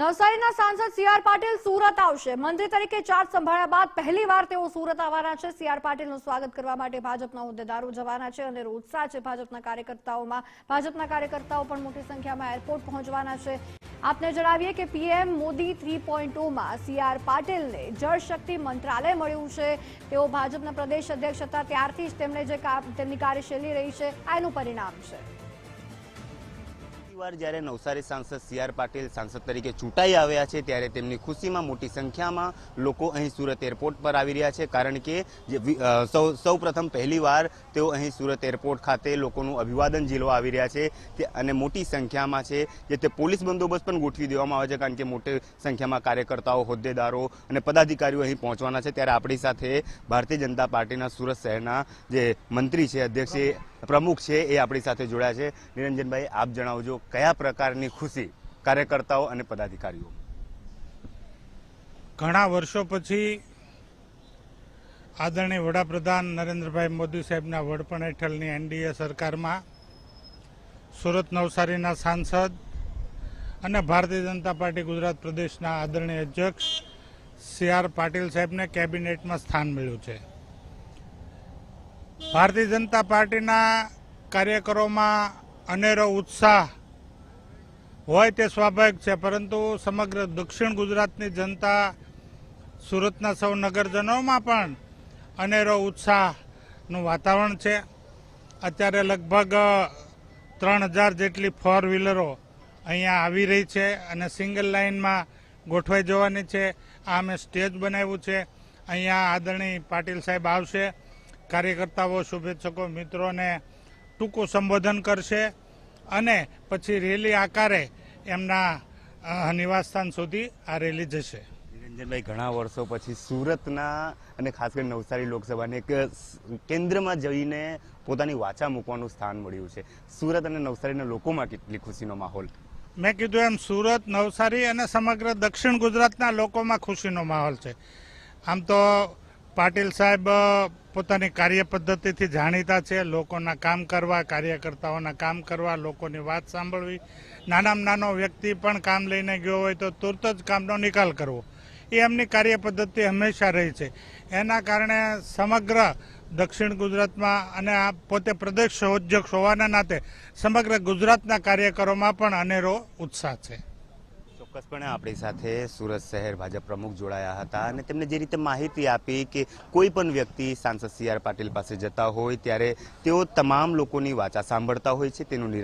નવસારીના સાંસદ C R Patil Surat આવશે. મંત્રી તરીકે ચાર્જ સંભાળ્યા બાદ પહેલીવાર તેઓ સુરત આવવાના છે. સી આર પાટીલનું સ્વાગત કરવા માટે ભાજપના હોદ્દેદારો જવાના છે અને ઉત્સાહ છે ભાજપના કાર્યકર્તાઓમાં, ભાજપના કાર્યકર્તાઓ પણ મોટી સંખ્યામાં એરપોર્ટ પહોંચવાના છે. આપને જણાવીએ કે પીએમ મોદી થ્રી પોઈન્ટ ટુમાં સી આર પાટીલને જળશક્તિ મંત્રાલય મળ્યું છે. તેઓ ભાજપના પ્રદેશ અધ્યક્ષ હતા. ત્યારથી જ તેમણે જે તેમની કાર્યશૈલી રહી છે, આ એનું પરિણામ છે. વાર જ્યારે નવસારી સાંસદ સી આર પાટીલ સાંસદ તરીકે ચૂંટાઈ આવ્યા છે, ત્યારે તેમની ખુશીમાં મોટી સંખ્યામાં લોકો અહીં સુરત એરપોર્ટ પર આવી રહ્યા છે. કારણ કે સૌ સૌ પ્રથમ પહેલીવાર તેઓ અહીં સુરત એરપોર્ટ ખાતે લોકોનું અભિવાદન ઝીલવા આવી રહ્યા છે અને મોટી સંખ્યામાં છે જે તે પોલીસ બંદોબસ્ત પણ ગોઠવી દેવામાં આવે છે, કારણ કે મોટી સંખ્યામાં કાર્યકર્તાઓ, હોદ્દેદારો અને પદાધિકારીઓ અહીં પહોંચવાના છે. ત્યારે આપણી સાથે ભારતીય જનતા પાર્ટીના સુરત શહેરના જે મંત્રી છે, અધ્યક્ષ છે પ્રમુખ છે એ આપણી સાથે જોડાયા છે. નિરંજનભાઈ, આપ જણાવજો, કયા પ્રકારની ખુશી કાર્યકર્તાઓ અને પદાધિકારીઓ? ઘણા વર્ષો પછી આદરણીય વડાપ્રધાન નરેન્દ્રભાઈ મોદી સાહેબના વડપણ હેઠળની એનડીએ સરકારમાં સુરત નવસારીના સાંસદ અને ભારતીય જનતા પાર્ટી ગુજરાત પ્રદેશના આદરણીય અધ્યક્ષ સી આર પાટીલ સાહેબને કેબિનેટમાં સ્થાન મળ્યું છે. ભારતીય જનતા પાર્ટીના કાર્યકરોમાં અનેરો ઉત્સાહ હોય તે સ્વાભાવિક છે, પરંતુ સમગ્ર દક્ષિણ ગુજરાતની જનતા, સુરતના સૌ નગરજનોમાં પણ અનેરો ઉત્સાહનું વાતાવરણ છે. અત્યારે લગભગ ત્રણ હજાર જેટલી ફોર વ્હીલરો અહીંયા આવી રહી છે અને સિંગલ લાઇનમાં ગોઠવાઈ જવાની છે. આ અમે સ્ટેજ બનાવ્યું છે. અહીંયા આદરણીય પાટીલ સાહેબ આવશે. કાર્યકર્તાઓ શુભેચ્છકો મિત્રોને ટૂંકું સંબોધન કરશે અને પછી રેલી આકારે એમના નિવાસસ્થાન સુધી આ રેલી જશે. નિરંજનભાઈ ઘણા વર્ષો પછી સુરતના અને ખાસ કરીને નવસારી લોકસભાને એક કેન્દ્રમાં જઈને પોતાની વાચા મૂકવાનું સ્થાન મળ્યું છે. સુરત અને નવસારીના લોકોમાં કેટલી ખુશીનો માહોલ? મેં કીધું એમ સુરત નવસારી અને સમગ્ર દક્ષિણ ગુજરાતના લોકોમાં ખુશીનો માહોલ છે. આમ તો પાટીલ સાહેબ પોતાની કાર્ય પદ્ધતિથી જાણીતા છે. લોકોના કામ કરવા, કાર્યકર્તાઓના કામ કરવા, લોકોની વાત સાંભળવી. નાનામાં નાનો વ્યક્તિ પણ કામ લઈને ગયો હોય તો તુરત જ કામનો નિકાલ કરવો. એ એમની કાર્ય પદ્ધતિ હંમેશા રહી છે. એના કારણે સમગ્ર દક્ષિણ ગુજરાતમાં અને આ પોતે પ્રદેશ અધ્યક્ષ હોવાના નાતે સમગ્ર ગુજરાતના કાર્યકરોમાં પણ અનેરો ઉત્સાહ છે. ચોક્કસપણે આપણી સાથે સુરત શહેર ભાજપ પ્રમુખ જોડાયા હતા અને તેમને જે રીતે માહિતી આપી કે કોઈ પણ વ્યક્તિ સાંસદ સી આર પાટીલ પાસે જતા હોય ત્યારે તેઓ તમામ લોકોની વાચા સાંભળતા હોય છે, તેનું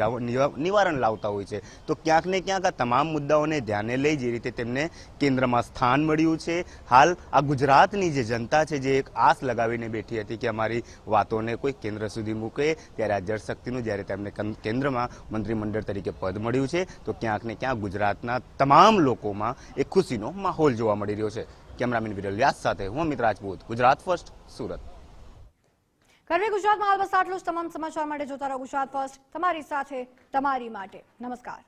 નિવારણ લાવતા હોય છે. તો ક્યાંક ને ક્યાંક આ તમામ મુદ્દાઓને ધ્યાને લઈ જે રીતે તેમને કેન્દ્રમાં સ્થાન મળ્યું છે. હાલ આ ગુજરાતની જે જનતા છે, જે એક આસ લગાવીને બેઠી હતી કે અમારી વાતોને કોઈ કેન્દ્ર સુધી મૂકે, ત્યારે આ જળશક્તિનું જ્યારે તેમને કેન્દ્રમાં મંત્રીમંડળ તરીકે પદ મળ્યું છે, તો ક્યાંક ને ક્યાંક ગુજરાતના તમામ લોકોમાં એક ખુશીનો માહોલ જોવા મળી રહ્યો છે. કેમેરામેન વિરલ વ્યાસ સાથે હું અમિત રાજપૂત, ગુજરાત ફર્સ્ટ, સુરત. કરવી ગુજરાતમાં હાલ બસ આટલું જ. તમામ સમાચાર માટે જોતા રહો ગુજરાત ફર્સ્ટ. તમારી સાથે, તમારી માટે. નમસ્કાર.